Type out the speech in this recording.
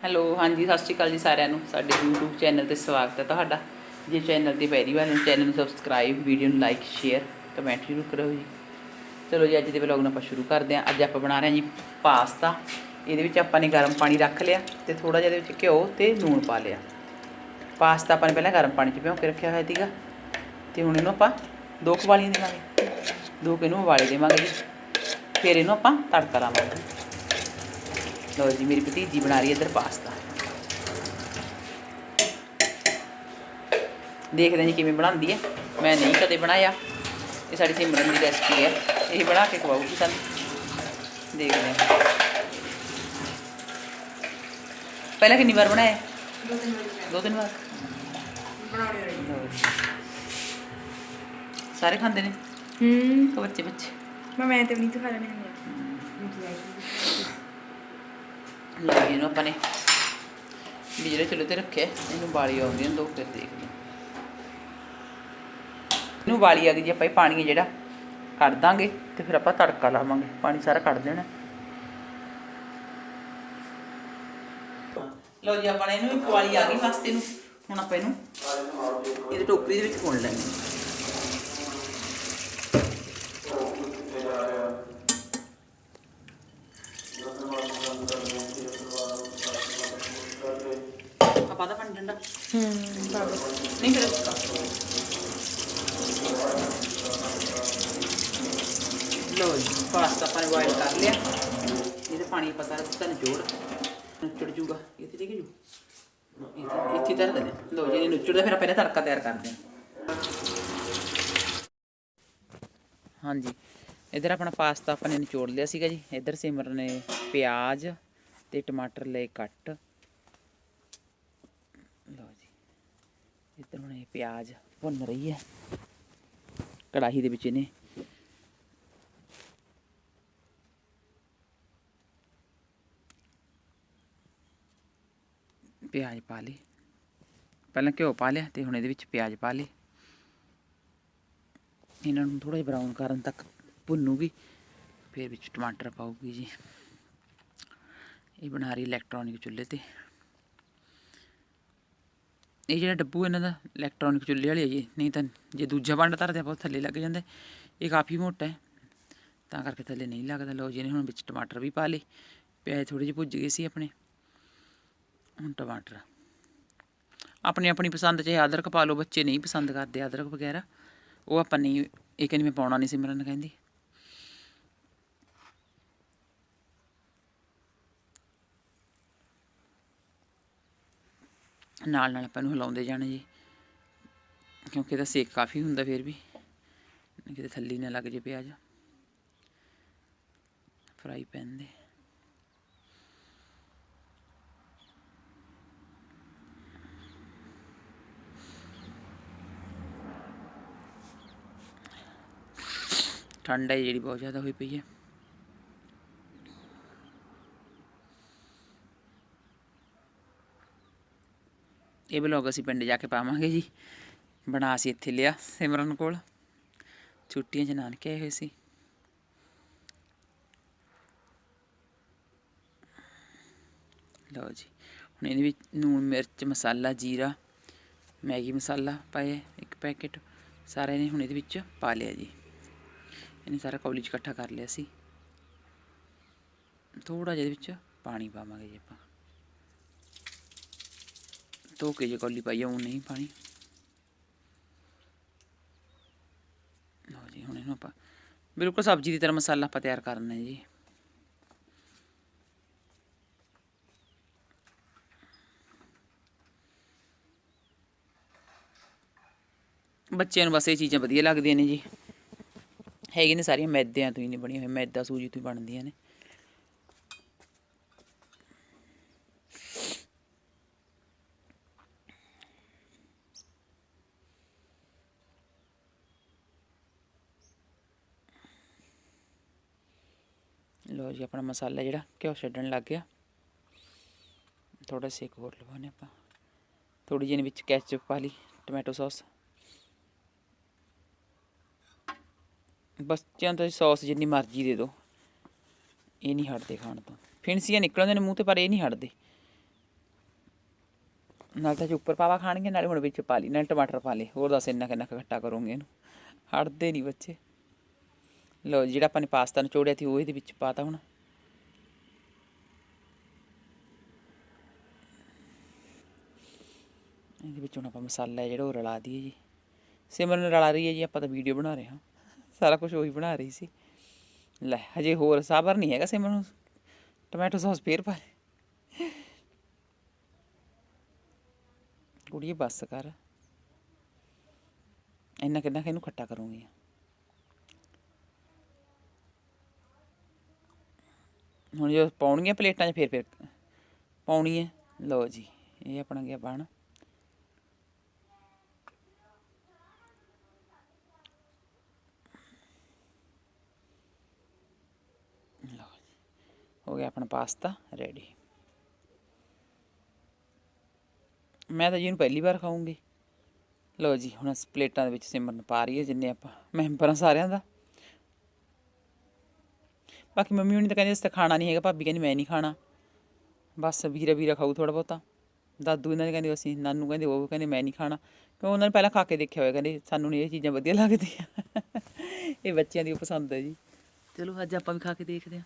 Hello, ਹਾਂਜੀ, ਸਤਿ ਸ਼੍ਰੀ ਅਕਾਲ ਜੀ ਸਾਰਿਆਂ ਨੂੰ। ਸਾਡੇ YouTube ਚੈਨਲ ਤੇ ਸਵਾਗਤ ਹੈ ਤੁਹਾਡਾ। ਜੇ ਚੈਨਲ ਤੇ ਪਹਿਲੀ ਵਾਰ ਹੋ, ਚੈਨਲ ਨੂੰ ਸਬਸਕ੍ਰਾਈਬ ਵੀਡੀਓ ਨੂੰ ਲਾਈਕ ਸ਼ੇਅਰ ਕਮੈਂਟ ਜ਼ਰੂਰ ਕਰੋ ਜੀ। ਚਲੋ ਜੀ, ਅੱਜ ਦੇ ਵਲੌਗ ਨੂੰ ਆਪਾਂ ਸ਼ੁਰੂ ਕਰਦੇ ਹਾਂ। ਅੱਜ ਆਪਾਂ ਬਣਾ ਰਹੇ ਹਾਂ ਜੀ ਪਾਸਤਾ। ਇਹਦੇ ਵਿੱਚ ਆਪਾਂ ਨੇ ਗਰਮ ਪਾਣੀ ਰੱਖ ਲਿਆ ਤੇ ਥੋੜਾ ਜਿਹਾ ਇਹਦੇ ਵਿੱਚ ਘਿਓ ਤੇ ਲੂਣ ਪਾ ਲਿਆ। ਪਾਸਤਾ ਆਪਾਂ ਨੇ ਪਹਿਲਾਂ ਗਰਮ ਪਾਣੀ 'ਚ ਭਿਓ ਕੇ ਰੱਖਿਆ ਹੋਇਆ ਸੀਗਾ ਤੇ ਹੁਣ ਇਹਨੂੰ ਆਪਾਂ ਦੋ ਕੁ ਵਾਲੀਆਂ ਦੇਵਾਂਗੇ। ਦੋ ਕੁ ਇਹਨੂੰ ਉਬਾਲੇ ਦੇਵਾਂਗੇ ਜੀ। ਫਿਰ ਇਹਨੂੰ ਆਪਾਂ ਤੜਕਾ ਲਾਵਾਂਗੇ। ਲਓ ਜੀ ਮੇਰੀ ਭਤੀਜੀ ਬਣਾ ਰਹੀ ਹੈ ਇੱਧਰ ਪਾਸਤਾ। ਦੇਖਦੇ ਹਾਂ ਜੀ ਕਿਵੇਂ ਬਣਾਉਂਦੀ ਹੈ। ਮੈਂ ਨਹੀਂ ਕਦੇ ਬਣਾਇਆ। ਇਹ ਸਾਡੀ ਸਿਮਰਨ ਦੀ ਰੈਸਪੀ ਹੈ। ਇਹ ਬਣਾ ਕੇ ਖਵਾਉਗੀ ਸਾਨੂੰ। ਦੇਖਦੇ ਹਾਂ। ਪਹਿਲਾਂ ਕਿੰਨੀ ਵਾਰ ਬਣਾਇਆ? ਦੋ ਤਿੰਨ ਵਾਰੀ। ਸਾਰੇ ਖਾਂਦੇ ਨੇ? ਹੂੰ। ਬੱਚੇ ਬੱਚੇ। ਮੈਂ ਮੈਂ ਤੇ ਨਹੀਂ ਖਾ ਲੈਣੇ। ਹੁੰਦੇ ਲਓ ਜੀ ਇਹਨੂੰ ਆਪਾਂ ਨੇ। ਵੀ ਜਿਹੜੇ ਚੁੱਲ੍ਹੇ ਤੇ ਰੱਖਿਆ ਇਹਨੂੰ ਬਾਲੀ ਆਉਂਦੀ ਹੈ ਦੋ ਫਿਰ ਦੇਖਦੇ ਇਹਨੂੰ ਬਾਲੀ ਆ ਗਈ ਜੀ, ਆਪਾਂ ਇਹ ਪਾਣੀ ਹੈ ਜਿਹੜਾ ਕੱਢ ਦਾਂਗੇ ਤੇ ਫਿਰ ਆਪਾਂ ਤੜਕਾ ਲਾਵਾਂਗੇ। ਪਾਣੀ ਸਾਰਾ ਕੱਢ ਦੇਣਾ। ਲੋ ਜੀ, ਆਪਾਂ ਇਹਨੂੰ ਇੱਕ ਵਾਲੀ ਆ ਗਈ ਪਾਸਤੇ ਨੂੰ ਹੁਣ ਆਪਾਂ ਇਹਨੂੰ ਇਹਦੇ ਟੋਕਰੀ ਦੇ ਵਿੱਚ ਪੁਣ ਲੈਂਦੇ ਹਾਂ ਆਪਾਂ ਦਾ ਪਾਣੀ ਠੰਡਾ ਹੂੰ ਨਹੀਂ ਫਿਰ ਅੱਛਾ ਲੋ ਜੀ, ਪਾਸਤਾ ਆਪਾਂ ਬੋਇਲ ਕਰ ਲਿਆ। ਇਹਦੇ ਪਾਣੀ ਪਤਾ ਰੱਖਤਾ ਨਿਚੋੜ ਨੁੱਚੜ ਜੂਗਾ। ਇਹ ਤੇ ਠੀਕ ਜੂ। ਇੱਥੇ ਇੱਥੇ ਧਰ ਦਿੰਦੇ ਲੋ ਜੀ ਇਹ ਨੁੱਚੜਦਾ, ਫਿਰ ਆਪਾਂ ਤੜਕਾ ਤਿਆਰ ਕਰਦੇ ਹਾਂ। ਹਾਂਜੀ। ਇਧਰ ਆਪਣਾ ਪਾਸਤਾ ਆਪਾਂ ਨੇ ਨਿਚੋੜ ਲਿਆ ਸੀਗਾ ਜੀ। ਇਧਰ ਸਿਮਰ ਨੇ ਪਿਆਜ਼ ਤੇ ਟਮਾਟਰ ਲਏ ਕੱਟ ਲਓ ਜੀ ਇੱਧਰ ਹੁਣ ਇਹ ਪਿਆਜ਼ ਭੁੰਨ ਰਹੀ ਹੈ। ਕੜਾਹੀ ਦੇ ਵਿੱਚ ਇਹਨੇ ਪਿਆਜ਼ ਪਾ ਲਈ ਪਹਿਲਾਂ ਘਿਓ ਪਾ ਲਿਆ ਤੇ ਹੁਣ ਇਹਦੇ ਵਿੱਚ ਪਿਆਜ਼ ਪਾ ਲਈ ਇਹਨਾਂ ਨੂੰ ਥੋੜਾ ਜਿਹਾ ਬਰਾਊਨ ਕਰਨ ਤੱਕ ਭੁੰਨੂਗੀ, ਫਿਰ ਵਿੱਚ ਟਮਾਟਰ ਪਾਊਗੀ ਜੀ। ਇਹ ਬਣਾ ਰਹੀ ਇਲੈਕਟ੍ਰੋਨਿਕ ਚੁੱਲ੍ਹੇ ਤੇ। ਇਹ ਜਿਹੜਾ ਡੱਬੂ ਇਹਨਾਂ ਦਾ ਇਲੈਕਟ੍ਰੋਨਿਕ ਚੁੱਲ੍ਹੇ ਵਾਲੀ ਹੈ ਜੀ, ਨਹੀਂ ਤਾਂ ਜੇ ਦੂਜਾ ਭਾਂਡਾ ਧਰਦੇ ਆਪਾਂ ਉਹ ਥੱਲੇ ਲੱਗ ਜਾਂਦਾ। ਇਹ ਕਾਫੀ ਮੋਟਾ ਹੈ, ਤਾਂ ਕਰਕੇ ਥੱਲੇ ਨਹੀਂ ਲੱਗਦਾ। ਲਓ ਜੀ ਨੇ ਹੁਣ ਵਿੱਚ ਟਮਾਟਰ ਵੀ ਪਾ ਲਏ, ਪਿਆਜ਼ ਥੋੜੇ ਜਿਹੇ ਭੁੱਜ ਗਏ ਸੀ ਆਪਣੇ। ਹੁਣ ਟਮਾਟਰ ਆਪਣੀ ਆਪਣੀ ਪਸੰਦ ਚਾਹੇ ਅਦਰਕ ਪਾ ਲਓ, ਬੱਚੇ ਨਹੀਂ ਪਸੰਦ ਕਰਦੇ ਅਦਰਕ ਵਗੈਰਾ। ਉਹ ਆਪਾਂ ਨਹੀਂ, ਇਹ ਕਹਿੰਦੀ ਮੈਂ ਪਾਉਣਾ ਨਹੀਂ ਸਿਮਰਨ, ਕਹਿੰਦੀ। ਨਾਲ ਨਾਲ ਆਪਾਂ ਨੂੰ ਹਿਲਾਉਂਦੇ ਜਾਣਾ ਜੀ। ਕਿਉਂਕਿ ਇਹਦਾ ਸੇਕ ਕਾਫੀ ਹੁੰਦਾ ਫਿਰ ਵੀ। ਕਿਤੇ ਥੱਲੇ ਨਾ ਲੱਗ ਜੇ ਪਿਆਜ਼ ਫਰਾਈ ਪੈਨ ਦੇ। ਠੰਡ ਹੀ ਜਿਹੜੀ ਬਹੁਤ ਜ਼ਿਆਦਾ ਹੋਈ ਪਈ ਹੈ। ਇਹ ਵਲੌਗ ਅਸੀਂ ਪਿੰਡ ਜਾ ਕੇ ਪਾਵਾਂਗੇ ਜੀ। ਬਣਾ ਅਸੀਂ ਇੱਥੇ ਲਿਆ ਸਿਮਰਨ ਕੋਲ। ਛੁੱਟੀਆਂ 'ਚ ਨਾਨਕੇ ਆਏ ਹੋਏ ਸੀ। ਲਓ ਜੀ, ਹੁਣ ਇਹਦੇ ਵਿੱਚ ਨੂਣ, ਮਿਰਚ, ਮਸਾਲਾ, ਜੀਰਾ, ਮੈਗੀ ਮਸਾਲਾ ਪਾਇਆ ਇੱਕ ਪੈਕੇਟ। ਸਾਰਾ ਇਹਨੇ ਹੁਣ ਇਹਦੇ ਵਿੱਚ ਪਾ ਲਿਆ ਜੀ। ਇਹਨੇ ਸਾਰਾ ਕੌਲੀ 'ਚ ਇਕੱਠਾ ਕਰ ਲਿਆ ਸੀ। ਥੋੜਾ ਜਿਹਾ ਇਹਦੇ ਵਿੱਚ ਪਾਣੀ ਪਾਵਾਂਗੇ ਜੀ ਆਪਾਂ। ਧੋ ਕੇ ਜੇ ਕੌਲੀ ਪਾਈ ਆ ਉਹ ਨਹੀਂ ਪਾਣੀ। ਲਓ ਜੀ, ਹੁਣ ਇਹਨੂੰ ਆਪਾਂ ਬਿਲਕੁਲ ਸਬਜ਼ੀ ਦੀ ਤਰ੍ਹਾਂ ਮਸਾਲਾ ਆਪਾਂ ਤਿਆਰ ਕਰਨਾ ਹੈ ਜੀ। ਬੱਚਿਆਂ ਨੂੰ ਬਸ ਇਹ ਚੀਜ਼ਾਂ ਵਧੀਆ ਲੱਗਦੀਆਂ ਨੇ ਜੀ। ਹੈਗੇ ਨੇ ਸਾਰੀਆਂ ਮੈਦਿਆਂ ਤੋਂ ਹੀ ਨੇ ਬਣੀਆਂ ਹੋਈਆਂ, ਮੈਦਾ, ਸੂਜੀ ਤੋਂ ਹੀ ਬਣਦੀਆਂ ਨੇ। ਲੋ ਜੀ, ਆਪਣਾ ਮਸਾਲਾ ਜਿਹੜਾ ਘਿਓ ਛੱਡਣ ਲੱਗ ਗਿਆ। ਥੋੜਾ ਸੇਕ ਹੋਰ ਲਵਾਉਣੇ ਆਪਾਂ। ਥੋੜੀ ਜਿਹੀ ਵਿੱਚ ਕੈਚਅਪ ਪਾ ਲਈ, ਟੋਮੈਟੋ ਸੌਸ। ਬੱਚਿਆਂ ਤੋਂ ਸੌਸ ਜਿੰਨੀ ਮਰਜ਼ੀ ਦੇ ਦਿਓ ਇਹ ਨਹੀਂ ਹਟਦੇ ਖਾਣ ਤੋਂ। ਫਿਣਸੀਆਂ ਨਿਕਲਦੇ ਨੇ ਮੂੰਹ ਤੇ, ਪਰ ਇਹ ਨਹੀਂ ਹਟਦੇ। ਨਾਲ ਤਾਂ ਉੱਪਰ ਪਾਵਾ ਖਾਣਗੇ, ਨਾਲੇ ਹੁਣ ਵਿੱਚ ਪਾ ਲਈ, ਨਾਲ ਟਮਾਟਰ ਪਾ ਲਏ। ਹੋਰ ਦੱਸ ਇੰਨਾ ਕਿੰਨਾ ਕੁ ਖੱਟਾ ਕਰੋਗੇ ਇਹਨੂੰ। ਹਟਦੇ ਨਹੀਂ ਬੱਚੇ। ਲਓ, ਜਿਹੜਾ ਆਪਾਂ ਨੇ ਪਾਸਤਾ ਨਿਚੋੜਿਆ ਸੀ, ਉਹ ਇਹਦੇ ਵਿੱਚ ਪਾਤਾ ਹੁਣ। ਇਹਦੇ ਵਿੱਚ ਹੁਣ ਆਪਾਂ ਮਸਾਲਾ ਜਿਹੜਾ ਉਹ ਰਲਾ ਦਈਏ ਜੀ। ਸਿਮਰਨ ਰਲਾ ਰਹੀ ਹੈ ਜੀ, ਆਪਾਂ ਤਾਂ ਵੀਡੀਓ ਬਣਾ ਰਹੇ ਹਾਂ। ਸਾਰਾ ਕੁਝ ਉਹੀ ਬਣਾ ਰਹੀ ਸੀ। ਲੈ, ਹਜੇ ਹੋਰ ਸਾਬਰ ਨਹੀਂ ਹੈਗਾ ਸਿਮਰਨ ਨੂੰ। ਟੋਮੈਟੋ ਸੌਸ ਫੇਰ ਪਾ ਲਈ। ਕੁੜੀਏ, ਬੱਸ ਕਰ। ਇੰਨਾ ਕਿੰਨਾ ਕਿ ਇਹਨੂੰ ਖੱਟਾ ਕਰੂੰਗੀ। ਹੁਣ ਜੋ ਪਾਉਣੀਆਂ ਪਲੇਟਾਂ 'ਚ ਫੇਰ ਫੇਰ ਪਾਉਣੀ ਹੈ ਲਓ ਜੀ, ਇਹ ਆਪਣਾ ਗਿਆ ਬਣ। ਲਓ ਹੋ ਗਿਆ ਆਪਣਾ ਪਾਸਤਾ ਰੈਡੀ ਮੈਂ ਤਾਂ ਜੀ ਇਹਨੂੰ ਪਹਿਲੀ ਵਾਰ ਖਾਊਂਗੀ। ਲਓ ਜੀ, ਹੁਣ ਅਸੀਂ ਪਲੇਟਾਂ ਦੇ ਵਿੱਚ ਸਿਮਰਨ ਪਾ ਰਹੀ ਹੈ ਜਿੰਨੇ ਆਪਾਂ ਮੈਂਬਰਾਂ ਸਾਰਿਆਂ ਦਾ। ਬਾਕੀ ਮੰਮੀ ਹੁਣੀ ਤਾਂ ਕਹਿੰਦੇ ਅਸੀਂ ਤਾਂ ਖਾਣਾ ਨਹੀਂ ਹੈਗਾ, ਭਾਬੀ ਕਹਿੰਦੀ ਮੈਂ ਨਹੀਂ ਖਾਣਾ। ਬਸ ਵੀਰਾ ਵੀਰਾ ਖਾਊ ਥੋੜਾ ਬਹੁਤਾ। ਦਾਦੂ ਇਹਨਾਂ ਨੇ ਕਹਿੰਦੇ ਅਸੀਂ, ਨਾਨੂ ਕਹਿੰਦੇ, ਉਹ ਕਹਿੰਦੇ ਮੈਂ ਨਹੀਂ ਖਾਣਾ। ਕਿਉਂ ਉਹਨਾਂ ਨੇ ਪਹਿਲਾਂ ਖਾ ਕੇ ਦੇਖਿਆ ਹੋਇਆ, ਕਹਿੰਦੇ ਸਾਨੂੰ ਨਹੀਂ ਇਹ ਚੀਜ਼ਾਂ ਵਧੀਆ ਲੱਗਦੀਆਂ। ਇਹ ਬੱਚਿਆਂ ਦੀ ਉਹ ਪਸੰਦ ਹੈ ਜੀ। ਚਲੋ ਅੱਜ ਆਪਾਂ ਵੀ ਖਾ ਕੇ ਦੇਖਦੇ ਹਾਂ।